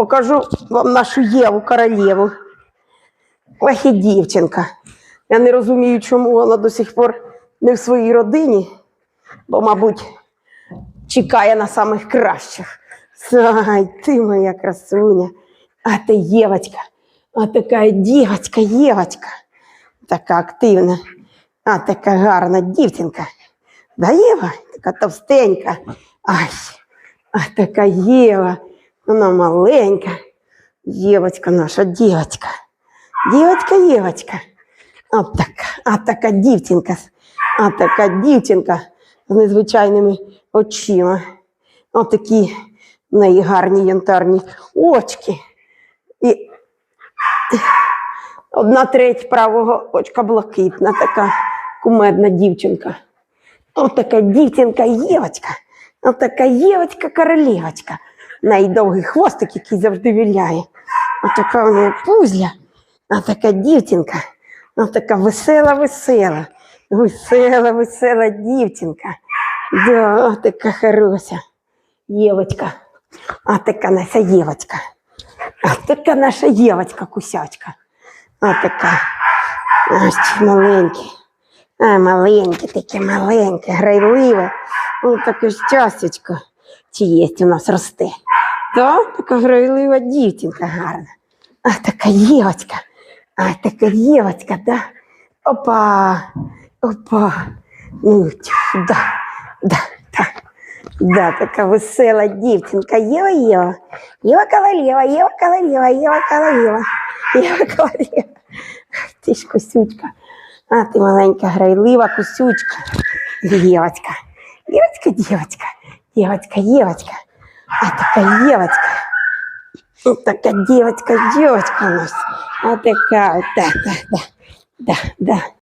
покажу вам нашу Єву королеву. Ох дівчинка. Я не розумію, чому вона до сих пор не в своїй родині, бо, мабуть, чекає на самих кращих. Ай, ти моя красуня. А ти Євочка. А така дівочка, Євочка. Така активна, а така гарна дівчинка. Да, Єва, така товстенька. Ай, а така Єва, вона маленька. Євочка наша дівочка. Дівочка, Євочка. От така, а така дівчинка. А така дівчинка з незвичайними очима. Отакі в неї гарні янтарні очки. І одна треть правого очка блакитна, така кумедна дівчинка. От така дівчинка Євочка. От така Євочка королевочка. Неї довгий хвостик, який завжди віляє. От така у неї пузля. А така дівчинка. От така весела, весела. Весела, весела дівчинка. Да, от така хороша. Євочка. А така наша Євочка. А така наша Євочка кусячка. А така. Ось маленький. А, маленьке, таке маленьке, грайливе. О, таке щастячко. Чи є у нас росте. Да? Така грайлива дівчинка гарна. А така Євочка. А така Євочка, да? Опа. Опа. Ну, тьфу, да, да, да. Да, така весела дівчинка. Єва, Єва. Єва Калалєва, Єва Калалєва, Єва Калалєва. Єва Калалєва. Ти ж косючка. А ти маленька грайлива кусючка. Євочка. Євочка, дівочка. Євочка, Євочка. А така Євочка. Ну, Така дівочка, дівочка у нас. А така, да, да, да, да, да.